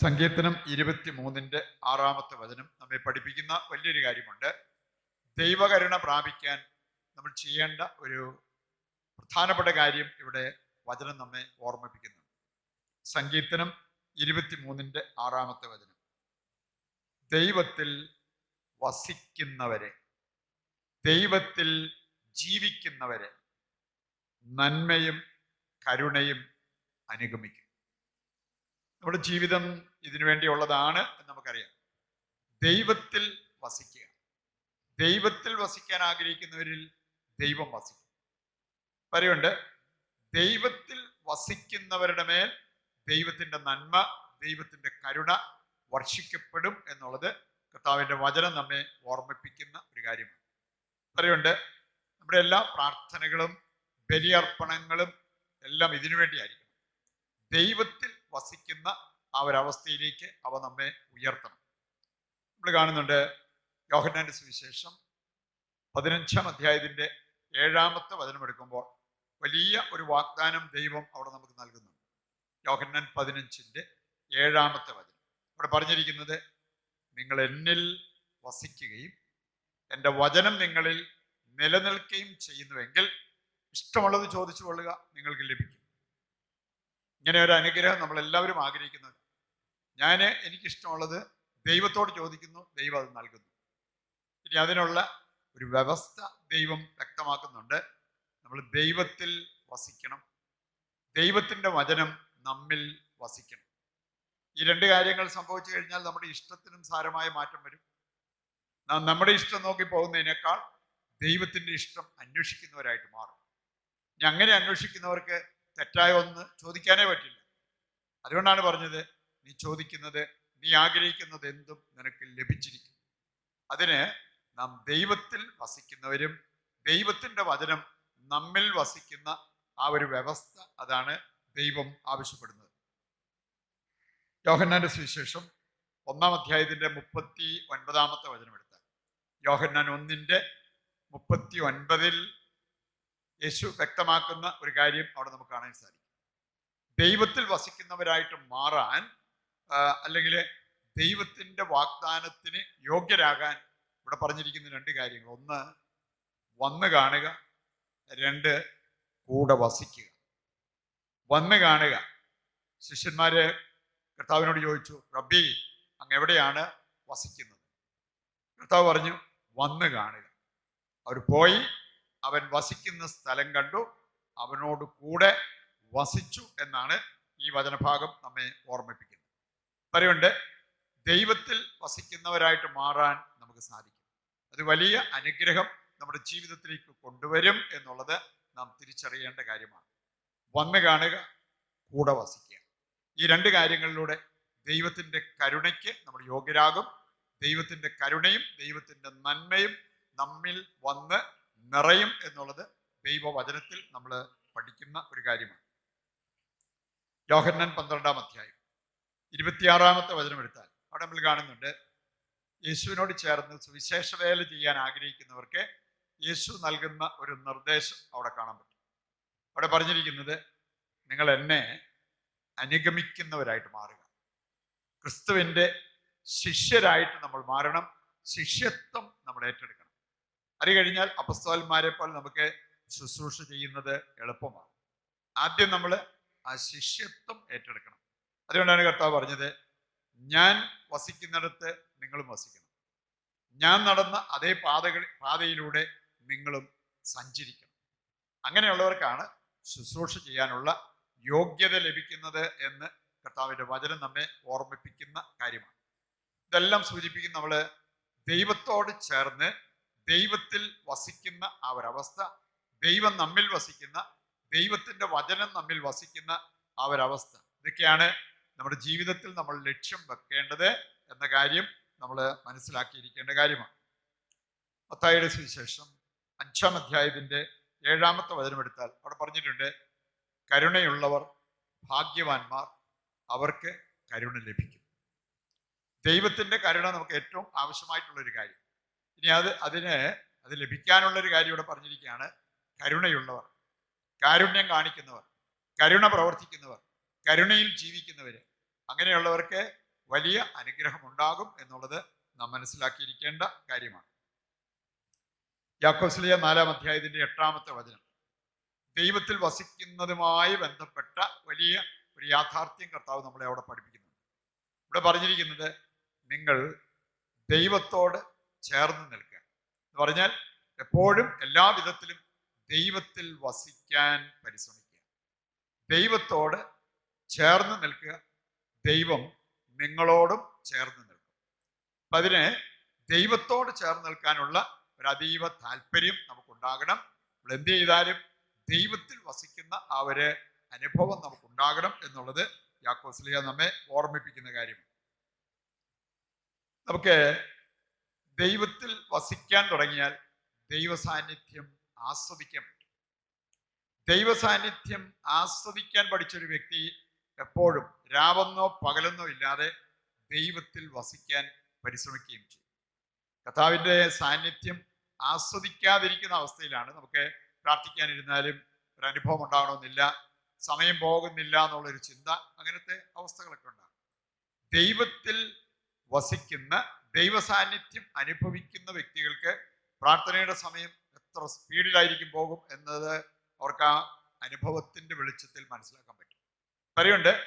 സങ്കീർത്തനം ഇരുപത്തി മൂന്നിന്റെ ആറാമത്തെ വചനം നമ്മെ പഠിപ്പിക്കുന്ന വലിയൊരു കാര്യമുണ്ട്. ദൈവകരുണ പ്രാപിക്കാൻ നമ്മൾ ചെയ്യേണ്ട ഒരു പ്രധാനപ്പെട്ട കാര്യം ഇവിടെ വചനം നമ്മെ ഓർമ്മിപ്പിക്കുന്നു. സങ്കീർത്തനം ഇരുപത്തി മൂന്നിന്റെ ആറാമത്തെ വചനം. ദൈവത്തിൽ വസിക്കുന്നവരെ ദൈവത്തിൽ ജീവിക്കുന്നവരെ നന്മയും കരുണയും അനുഗമിക്കും. നമ്മുടെ ജീവിതം ഇതിനു വേണ്ടിയുള്ളതാണ് എന്ന് നമുക്കറിയാം. ദൈവത്തിൽ വസിക്കുക. ദൈവത്തിൽ വസിക്കാൻ ആഗ്രഹിക്കുന്നവരിൽ ദൈവം വസിക്കും. പറയുണ്ട് ദൈവത്തിൽ വസിക്കുന്നവരുടെ മേൽ ദൈവത്തിന്റെ നന്മ ദൈവത്തിന്റെ കരുണ വർഷിക്കപ്പെടും എന്നുള്ളത് കർത്താവിന്റെ വചനം നമ്മെ ഓർമ്മിപ്പിക്കുന്ന ഒരു കാര്യമാണ്. പറയുണ്ട് നമ്മുടെ എല്ലാ പ്രാർത്ഥനകളും ബലിയർപ്പണങ്ങളും എല്ലാം ഇതിനു വേണ്ടിയായിരിക്കും ദൈവത്തിൽ വസിക്കുന്ന ആ ഒരവസ്ഥയിലേക്ക് അവ നമ്മെ ഉയർത്തണം. നമ്മൾ കാണുന്നുണ്ട് യോഹന്നാന്റെ സുവിശേഷം പതിനഞ്ചാം അധ്യായത്തിന്റെ ഏഴാമത്തെ വചനം എടുക്കുമ്പോൾ വലിയ ഒരു വാഗ്ദാനം ദൈവം അവിടെ നമുക്ക് നൽകുന്നുണ്ട് യോഹന്നാൻ പതിനഞ്ചിന്റെ ഏഴാമത്തെ വചനം. ഇവിടെ പറഞ്ഞിരിക്കുന്നത് നിങ്ങൾ എന്നിൽ വസിക്കുകയും എന്റെ വചനം നിങ്ങളിൽ നിലനിൽക്കുകയും ചെയ്യുന്നുവെങ്കിൽ ഇഷ്ടമുള്ളത് ചോദിച്ചു കൊള്ളുക നിങ്ങൾക്ക് ലഭിക്കും. ഇങ്ങനെ ഒരു അനുഗ്രഹം നമ്മളെല്ലാവരും ആഗ്രഹിക്കുന്നത് ഞാൻ എനിക്കിഷ്ടമുള്ളത് ദൈവത്തോട് ചോദിക്കുന്നു ദൈവം അത് നൽകുന്നു. ഇനി അതിനുള്ള ഒരു വ്യവസ്ഥ ദൈവം വ്യക്തമാക്കുന്നുണ്ട്. നമ്മൾ ദൈവത്തിൽ വസിക്കണം. ദൈവത്തിന്റെ വചനം നമ്മിൽ വസിക്കണം. ഈ രണ്ട് കാര്യങ്ങൾ സംഭവിച്ചു കഴിഞ്ഞാൽ നമ്മുടെ ഇഷ്ടത്തിനും സാരമായ മാറ്റം വരും. നാം നമ്മുടെ ഇഷ്ടം നോക്കി പോകുന്നതിനേക്കാൾ ദൈവത്തിന്റെ ഇഷ്ടം അന്വേഷിക്കുന്നവരായിട്ട് മാറും. ഇനി അങ്ങനെ അന്വേഷിക്കുന്നവർക്ക് തെറ്റായ ഒന്ന് ചോദിക്കാനേ പറ്റില്ല. അതുകൊണ്ടാണ് പറഞ്ഞത് നീ ചോദിക്കുന്നത് നീ ആഗ്രഹിക്കുന്നത് എന്തും നിനക്ക് ലഭിച്ചിരിക്കും. അതിന് നാം ദൈവത്തിൽ വസിക്കുന്നവരും ദൈവത്തിന്റെ വചനം നമ്മിൽ വസിക്കുന്ന ആ ഒരു വ്യവസ്ഥ അതാണ് ദൈവം ആവശ്യപ്പെടുന്നത്. യോഹന്നാന്റെ സുവിശേഷം ഒന്നാം അധ്യായത്തിന്റെ മുപ്പത്തി ഒൻപതാമത്തെ വചനം എടുത്താൽ യോഹന്നാൻ ഒന്നിന്റെ മുപ്പത്തി ഒൻപതിൽ യേശു വ്യക്തമാക്കുന്ന ഒരു കാര്യം അവിടെ നമുക്ക് കാണാൻ സാധിക്കും. ദൈവത്തിൽ വസിക്കുന്നവരായിട്ട് മാറാൻ അല്ലെങ്കിൽ ദൈവത്തിന്റെ വാഗ്ദാനത്തിന് യോഗ്യരാകാൻ ഇവിടെ പറഞ്ഞിരിക്കുന്ന രണ്ട് കാര്യങ്ങൾ. ഒന്ന് വന്ന് കാണുക. രണ്ട് കൂടെ വസിക്കുക. വന്ന് കാണുക. ശിഷ്യന്മാര് കർത്താവിനോട് ചോദിച്ചു റബ്ബി അങ്ങ് എവിടെയാണ് വസിക്കുന്നത്? കർത്താവ് പറഞ്ഞു വന്ന് കാണുക. അവർ പോയി അവൻ വസിക്കുന്ന സ്ഥലം കണ്ടു അവനോട് കൂടെ വസിച്ചു എന്നാണ് ഈ വചനഭാഗം നമ്മെ ഓർമ്മിപ്പിക്കുന്നത്. പറയുണ്ട് ദൈവത്തിൽ വസിക്കുന്നവരായിട്ട് മാറാൻ നമുക്ക് സാധിക്കും. അത് വലിയ അനുഗ്രഹം നമ്മുടെ ജീവിതത്തിലേക്ക് കൊണ്ടുവരും എന്നുള്ളത് നാം തിരിച്ചറിയേണ്ട കാര്യമാണ്. വന്ന് കാണുക കൂടെ വസിക്കുക. ഈ രണ്ട് കാര്യങ്ങളിലൂടെ ദൈവത്തിന്റെ കരുണയ്ക്ക് നമ്മൾ യോഗ്യരാകും. ദൈവത്തിന്റെ കരുണയും ദൈവത്തിന്റെ നന്മയും നമ്മിൽ വന്ന് നിറയും എന്നുള്ളത് ദൈവവചനത്തിൽ നമ്മൾ പഠിക്കുന്ന ഒരു കാര്യമാണ്. യോഹന്നൻ പന്ത്രണ്ടാം അധ്യായം. ഇരുപത്തിയാറാമത്തെ വചനം എടുത്താൽ അവിടെ നമ്മൾ കാണുന്നുണ്ട്. യേശുവിനോട് ചേർന്ന് സുവിശേഷ വേല ചെയ്യാൻ ആഗ്രഹിക്കുന്നവർക്ക് യേശു നൽകുന്ന ഒരു നിർദ്ദേശം അവിടെ കാണാൻ പറ്റും. അവിടെ പറഞ്ഞിരിക്കുന്നത് നിങ്ങൾ എന്നെ അനുഗമിക്കുന്നവരായിട്ട് മാറുക. ക്രിസ്തുവിന്റെ ശിഷ്യരായിട്ട് നമ്മൾ മാറണം. ശിഷ്യത്വം നമ്മൾ ഏറ്റെടുക്കണം. അത് കഴിഞ്ഞാൽ അപസ്തോലന്മാരെ പോലെ നമുക്ക് ശുശ്രൂഷ ചെയ്യുന്നത് എളുപ്പമാണ്. ആദ്യം നമ്മൾ ആ ശിഷ്യത്വം ഏറ്റെടുക്കണം. അതുകൊണ്ടാണ് കർത്താവ് പറഞ്ഞത് ഞാൻ വസിക്കുന്നിടത്ത് നിങ്ങളും വസിക്കണം. ഞാൻ നടന്ന അതേ പാതകൾ പാതയിലൂടെ നിങ്ങളും സഞ്ചരിക്കണം. അങ്ങനെയുള്ളവർക്കാണ് ശുശ്രൂഷ ചെയ്യാനുള്ള യോഗ്യത ലഭിക്കുന്നത് എന്ന് കർത്താവിന്റെ വചനം നമ്മെ ഓർമ്മിപ്പിക്കുന്ന കാര്യമാണ്. ഇതെല്ലാം സൂചിപ്പിക്കുന്ന നമ്മൾ ദൈവത്തോട് ചേർന്ന് ദൈവത്തിൽ വസിക്കുന്ന ആ ഒരവസ്ഥ ദൈവം നമ്മിൽ വസിക്കുന്ന ദൈവത്തിന്റെ വചനം നമ്മിൽ വസിക്കുന്ന ആ ഒരവസ്ഥ. ഇതൊക്കെയാണ് നമ്മുടെ ജീവിതത്തിൽ നമ്മൾ ലക്ഷ്യം വെക്കേണ്ടത് എന്ന കാര്യം നമ്മൾ മനസ്സിലാക്കിയിരിക്കേണ്ട കാര്യമാണ്. മത്തായിയുടെ സുവിശേഷം അഞ്ചാം അധ്യായത്തിന്റെ ഏഴാമത്തെ വചനമെടുത്താൽ അവിടെ പറഞ്ഞിട്ടുണ്ട് കരുണയുള്ളവർ ഭാഗ്യവാന്മാർ അവർക്ക് കരുണ ലഭിക്കും. ദൈവത്തിന്റെ കരുണ നമുക്ക് ഏറ്റവും ആവശ്യമായിട്ടുള്ളൊരു കാര്യം. ഇനി അത് അതിന് അത് ലഭിക്കാനുള്ളൊരു കാര്യം ഇവിടെ പറഞ്ഞിരിക്കുകയാണ് കരുണയുള്ളവർ കാരുണ്യം കാണിക്കുന്നവർ കരുണ പ്രവർത്തിക്കുന്നവർ. കരുണയിൽ ജീവിക്കുന്നവർ അങ്ങനെയുള്ളവർക്ക് വലിയ അനുഗ്രഹം ഉണ്ടാകും എന്നുള്ളത് നാം മനസ്സിലാക്കിയിരിക്കേണ്ട കാര്യമാണ്. യാക്കോസ്ലിയ നാലാം അധ്യായത്തിന്റെ എട്ടാമത്തെ വചനം. ദൈവത്തിൽ വസിക്കുന്നതുമായി ബന്ധപ്പെട്ട വലിയ ഒരു യാഥാർത്ഥ്യം കർത്താവ് നമ്മളെ അവിടെ പഠിപ്പിക്കുന്നുണ്ട്. ഇവിടെ പറഞ്ഞിരിക്കുന്നത് നിങ്ങൾ ദൈവത്തോട് ചേർന്ന് നിൽക്കുക. എന്ന് പറഞ്ഞാൽ എപ്പോഴും എല്ലാ വിധത്തിലും ദൈവത്തിൽ വസിക്കാൻ പരിശ്രമിക്കുക. ദൈവത്തോട് ചേർന്ന് നിൽക്കുക. ദൈവം നിങ്ങളോടും ചേർന്ന് നിൽക്കും. അപ്പൊ അതിന് ദൈവത്തോട് ചേർന്ന് നിൽക്കാനുള്ള ഒരു അതീവ താല്പര്യം നമുക്കുണ്ടാകണം. നമ്മൾ എന്ത് ചെയ്താലും ദൈവത്തിൽ വസിക്കുന്ന ആ ഒരു അനുഭവം നമുക്കുണ്ടാകണം എന്നുള്ളത് യാക്കോസ്ലിയ നമ്മെ ഓർമ്മിപ്പിക്കുന്ന കാര്യമാണ് നമുക്ക് ദൈവത്തിൽ വസിക്കാൻ തുടങ്ങിയാൽ ദൈവ സാന്നിധ്യം ആസ്വദിക്കാൻ പറ്റും. ദൈവ സാന്നിധ്യം ആസ്വദിക്കാൻ പഠിച്ചൊരു വ്യക്തി എപ്പോഴും രാവെന്നോ പകലെന്നോ ഇല്ലാതെ ദൈവത്തിൽ വസിക്കാൻ പരിശ്രമിക്കുകയും ചെയ്യും. കഥാവിന്റെ സാന്നിധ്യം ആസ്വദിക്കാതിരിക്കുന്ന അവസ്ഥയിലാണ് നമുക്ക് പ്രാർത്ഥിക്കാനിരുന്നാലും ഒരു അനുഭവം ഉണ്ടാവണമെന്നില്ല സമയം പോകുന്നില്ല എന്നുള്ളൊരു ചിന്ത അങ്ങനത്തെ അവസ്ഥകളൊക്കെ ഉണ്ടാകും. ദൈവത്തിൽ വസിക്കുന്ന ദൈവ സാന്നിധ്യം അനുഭവിക്കുന്ന വ്യക്തികൾക്ക് പ്രാർത്ഥനയുടെ സമയം എത്ര സ്പീഡിലായിരിക്കും പോകും എന്നത് അവർക്ക് ആ അനുഭവത്തിന്റെ വെളിച്ചത്തിൽ മനസ്സിലാക്കാൻ പറ്റും. പറയുണ്ട്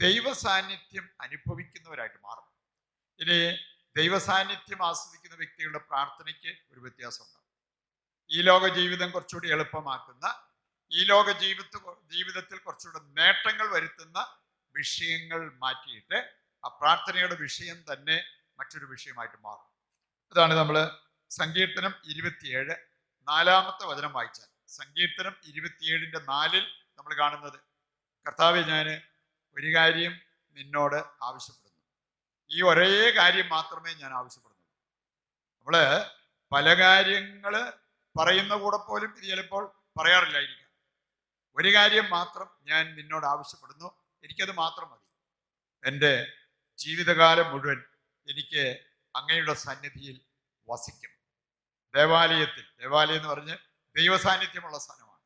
ദൈവ സാന്നിധ്യം അനുഭവിക്കുന്നവരായിട്ട് മാറും. ഇനി ദൈവ സാന്നിധ്യം ആസ്വദിക്കുന്ന വ്യക്തികളുടെ പ്രാർത്ഥനയ്ക്ക് ഒരു വ്യത്യാസമുണ്ട്. ഈ ലോക ജീവിതം കുറച്ചുകൂടി എളുപ്പമാക്കുന്ന ഈ ലോക ജീവിത ജീവിതത്തിൽ കുറച്ചുകൂടി നേട്ടങ്ങൾ വരുത്തുന്ന വിഷയങ്ങൾ മാറ്റിയിട്ട് ആ പ്രാർത്ഥനയുടെ വിഷയം തന്നെ മറ്റൊരു വിഷയമായിട്ട് മാറും. അതാണ് നമ്മൾ സങ്കീർത്തനം ഇരുപത്തിയേഴ് നാലാമത്തെ വചനം വായിച്ചാൽ. സങ്കീർത്തനം ഇരുപത്തിയേഴിന്റെ നാലിൽ നമ്മൾ കാണുന്നത് കർത്താവെ ഞാൻ ഒരു കാര്യം നിന്നോട് ആവശ്യപ്പെടുന്നു. ഈ ഒരേ കാര്യം മാത്രമേ ഞാൻ ആവശ്യപ്പെടുന്നുള്ളൂ. നമ്മൾ പല കാര്യങ്ങൾ പറയുന്ന കൂടെ പോലും ഇത് ചിലപ്പോൾ പറയാറില്ലായിരിക്കാം. ഒരു കാര്യം മാത്രം ഞാൻ നിന്നോട് ആവശ്യപ്പെടുന്നു. എനിക്കത് മാത്രം മതി. എന്റെ ജീവിതകാലം മുഴുവൻ എനിക്ക് അങ്ങയുടെ സന്നിധിയിൽ വസിക്കും ദേവാലയത്തിൽ ദേവാലയം എന്ന് പറഞ്ഞ് ദൈവസാന്നിധ്യമുള്ള സ്ഥലമാണ്.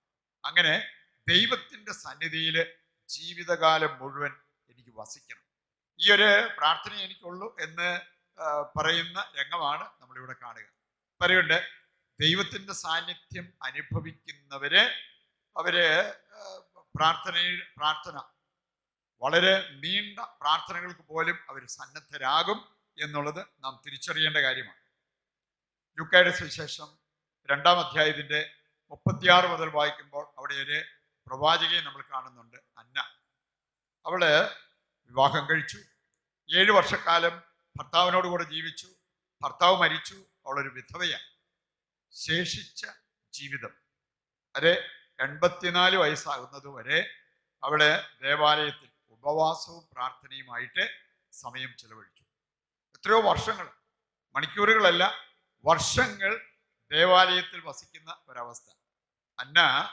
അങ്ങനെ ദൈവത്തിന്റെ സന്നിധിയിൽ ജീവിതകാലം മുഴുവൻ എനിക്ക് വസിക്കണം. ഈ ഒരു പ്രാർത്ഥന എനിക്കുള്ളൂ എന്ന് പറയുന്ന രംഗമാണ് നമ്മളിവിടെ കാണുക. പറയുണ്ട് ദൈവത്തിന്റെ സാന്നിധ്യം അനുഭവിക്കുന്നവര് അവർ പ്രാർത്ഥന പ്രാർത്ഥന വളരെ നീണ്ട പ്രാർത്ഥനകൾക്ക് പോലും അവർ സന്നദ്ധരാകും എന്നുള്ളത് നാം തിരിച്ചറിയേണ്ട കാര്യമാണ്. ലുക്കായുടെ സുവിശേഷം രണ്ടാം അധ്യായത്തിന്റെ മുപ്പത്തിയാറ് മുതൽ വായിക്കുമ്പോൾ അവിടെ ഒരു പ്രവാചകയെ നമ്മൾ കാണുന്നുണ്ട് അന്ന. അവൾ വിവാഹം കഴിച്ചു. ഏഴു വർഷക്കാലം ഭർത്താവിനോട് കൂടെ ജീവിച്ചു. ഭർത്താവ് മരിച്ചു. അവളൊരു വിധവയാണ്. ശേഷിച്ച ജീവിതം. അരെ എൺപത്തിനാല് വയസ്സാകുന്നത് വരെ അവൾ ദേവാലയത്തിൽ ഉപവാസവും പ്രാർത്ഥനയുമായിട്ട് സമയം ചെലവഴിച്ചു. എത്രയോ വർഷങ്ങൾ മണിക്കൂറുകളല്ല വർഷങ്ങൾ ദേവാലയത്തിൽ വസിക്കുന്ന ഒരവസ്ഥ. അന്ന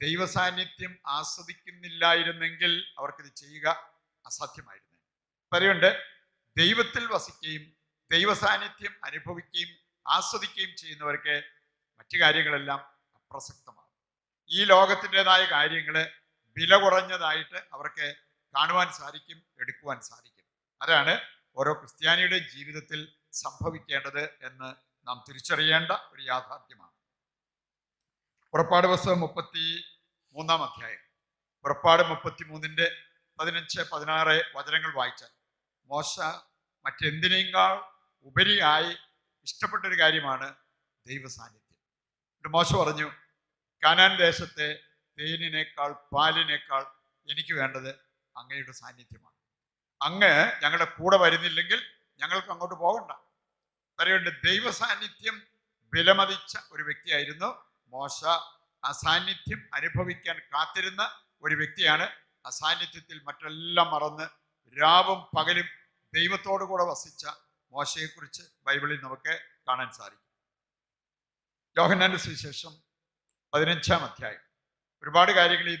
ദൈവസാന്നിധ്യം ആസ്വദിക്കുന്നില്ലായിരുന്നെങ്കിൽ അവർക്കിത് ചെയ്യുക അസാധ്യമായിരുന്നു പറയുണ്ട് ദൈവത്തിൽ വസിക്കുകയും ദൈവസാന്നിധ്യം അനുഭവിക്കുകയും ആസ്വദിക്കുകയും ചെയ്യുന്നവർക്ക് മറ്റു കാര്യങ്ങളെല്ലാം അപ്രസക്തമാണ് ഈ ലോകത്തിന്റെതായ കാര്യങ്ങൾ വില കുറഞ്ഞതായിട്ട് അവർക്ക് കാണുവാൻ സാധിക്കും എടുക്കുവാൻ സാധിക്കും. അതാണ് ഓരോ ക്രിസ്ത്യാനിയുടെ ജീവിതത്തിൽ സംഭവിക്കേണ്ടത് എന്ന് നാം തിരിച്ചറിയേണ്ട ഒരു യാഥാർത്ഥ്യമാണ്. പുറപ്പാട് പുസ്തകം മുപ്പത്തി മൂന്നാം അധ്യായം. പുറപ്പാട് മുപ്പത്തി മൂന്നിന്റെ പതിനഞ്ച് പതിനാറ് വചനങ്ങൾ വായിച്ചാൽ മോശ മറ്റെന്തിനേക്കാൾ ഉപരിയായി ഇഷ്ടപ്പെട്ടൊരു കാര്യമാണ് ദൈവ സാന്നിധ്യം മോശ പറഞ്ഞു കാനാൻ ദേശത്തെ തേനിനേക്കാൾ പാലിനേക്കാൾ എനിക്ക് വേണ്ടത് അങ്ങയുടെ സാന്നിധ്യമാണ്. അങ്ങ് ഞങ്ങളുടെ കൂടെ വരുന്നില്ലെങ്കിൽ ഞങ്ങൾക്ക് അങ്ങോട്ട് പോകണ്ട. പറയുന്നുണ്ട് ദൈവ സാന്നിധ്യം വിലമതിച്ച ഒരു വ്യക്തിയായിരുന്നു മോശ അസാന്നിധ്യം അനുഭവിക്കാൻ കാത്തിരുന്ന ഒരു വ്യക്തിയാണ്. അസാന്നിധ്യത്തിൽ മറ്റെല്ലാം മറന്ന് രാവും പകലും ദൈവത്തോടു കൂടെ വസിച്ച മോശയെക്കുറിച്ച് ബൈബിളിൽ നമുക്ക് കാണാൻ സാധിക്കും. യോഹന്നാന്റെ സുവിശേഷം പതിനഞ്ചാം അധ്യായം. ഒരുപാട് കാര്യങ്ങൾ ഈ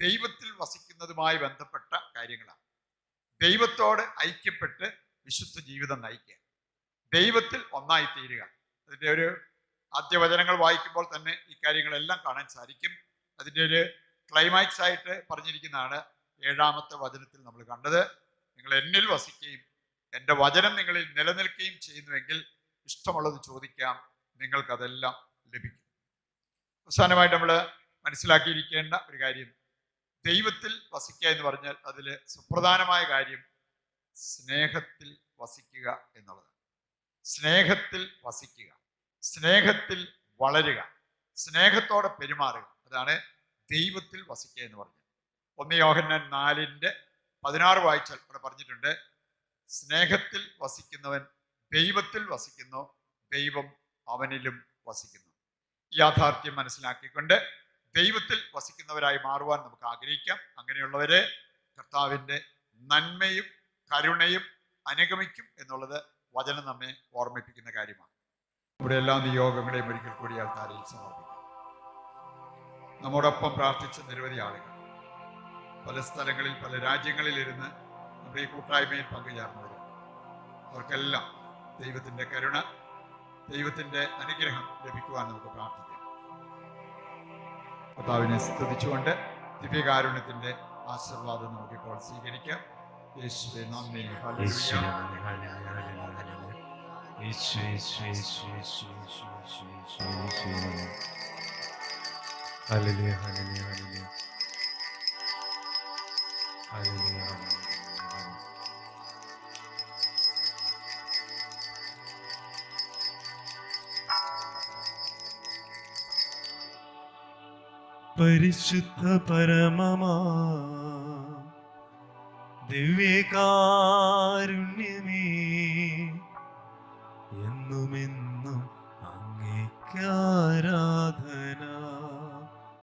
ദൈവത്തിൽ വസിക്കുന്നതുമായി ബന്ധപ്പെട്ട കാര്യങ്ങളാണ്. ദൈവത്തോട് ഐക്യപ്പെട്ട് വിശുദ്ധ ജീവിതം നയിക്കുക. ദൈവത്തിൽ ഒന്നായി തീരുക അതിന്റെ ഒരു ആദ്യ വചനങ്ങൾ വായിക്കുമ്പോൾ തന്നെ ഈ കാര്യങ്ങളെല്ലാം കാണാൻ സാധിക്കും. അതിന്റെ ഒരു ക്ലൈമാക്സ് ആയിട്ട് പറഞ്ഞിരിക്കുന്നതാണ് ഏഴാമത്തെ വചനത്തിൽ നമ്മൾ കണ്ടത്. നിങ്ങൾ എന്നിൽ വസിക്കുകയും എന്റെ വചനം നിങ്ങളിൽ നിലനിൽക്കുകയും ചെയ്യുന്നുവെങ്കിൽ ഇഷ്ടമുള്ളത് ചോദിക്കാം നിങ്ങൾക്കതെല്ലാം ലഭിക്കും. അവസാനമായിട്ട് നമ്മൾ മനസ്സിലാക്കിയിരിക്കേണ്ട ഒരു കാര്യം ദൈവത്തിൽ വസിക്കുക എന്ന് പറഞ്ഞാൽ അതിൽ സുപ്രധാനമായ കാര്യം സ്നേഹത്തിൽ വസിക്കുക എന്നുള്ളതാണ്. സ്നേഹത്തിൽ വസിക്കുക. സ്നേഹത്തിൽ വളരുക സ്നേഹത്തോടെ പെരുമാറുക. അതാണ് ദൈവത്തിൽ വസിക്കുക എന്ന് പറഞ്ഞത്. ഒന്ന് യോഹന്നാൻ നാലിന്റെ പതിനാറ് വായിച്ചാൽ ഇവിടെ പറഞ്ഞിട്ടുണ്ട് സ്നേഹത്തിൽ വസിക്കുന്നവൻ ദൈവത്തിൽ വസിക്കുന്നു ദൈവം അവനിലും വസിക്കുന്നു. യാഥാർത്ഥ്യം മനസ്സിലാക്കിക്കൊണ്ട് ദൈവത്തിൽ വസിക്കുന്നവരായി മാറുവാൻ നമുക്ക് ആഗ്രഹിക്കാം. അങ്ങനെയുള്ളവരെ കർത്താവിന്റെ നന്മയും കരുണയും അനുഗമിക്കും എന്നുള്ളത് വചനം നമ്മെ ഓർമ്മിപ്പിക്കുന്ന കാര്യമാണ്. നമ്മുടെ എല്ലാ നിയോഗങ്ങളെയും ഒരിക്കൽ കൂടി ആൾക്കാരിൽ സമർപ്പിക്കാം നമ്മോടൊപ്പം പ്രാർത്ഥിച്ച നിരവധി ആളുകൾ പല സ്ഥലങ്ങളിൽ പല രാജ്യങ്ങളിൽ ഇരുന്ന് നമ്മുടെ ഈ കൂട്ടായ്മയിൽ പങ്കുചേർന്നവർ അവർക്കെല്ലാം ദൈവത്തിന്റെ കരുണ ദൈവത്തിന്റെ അനുഗ്രഹം ലഭിക്കുവാൻ നമുക്ക് പ്രാർത്ഥിക്കാം. കർത്താവിനെ സ്തുതിച്ചുകൊണ്ട് ദിവ്യകാരുണ്യത്തിന്റെ ആശീർവാദം നമുക്കിപ്പോൾ സ്വീകരിക്കാം. യേശുവെ നന്ദി. Yesu hallelujah. Yesu Yesu Yesu Yesu Yesu Yesu Yesu Yesu hallelujah hallelujah hallelujah hallelujah hallelujah പരിശുദ്ധ പരമമാ ദിവ്യകാരുണ്യമേ ya Rabbi.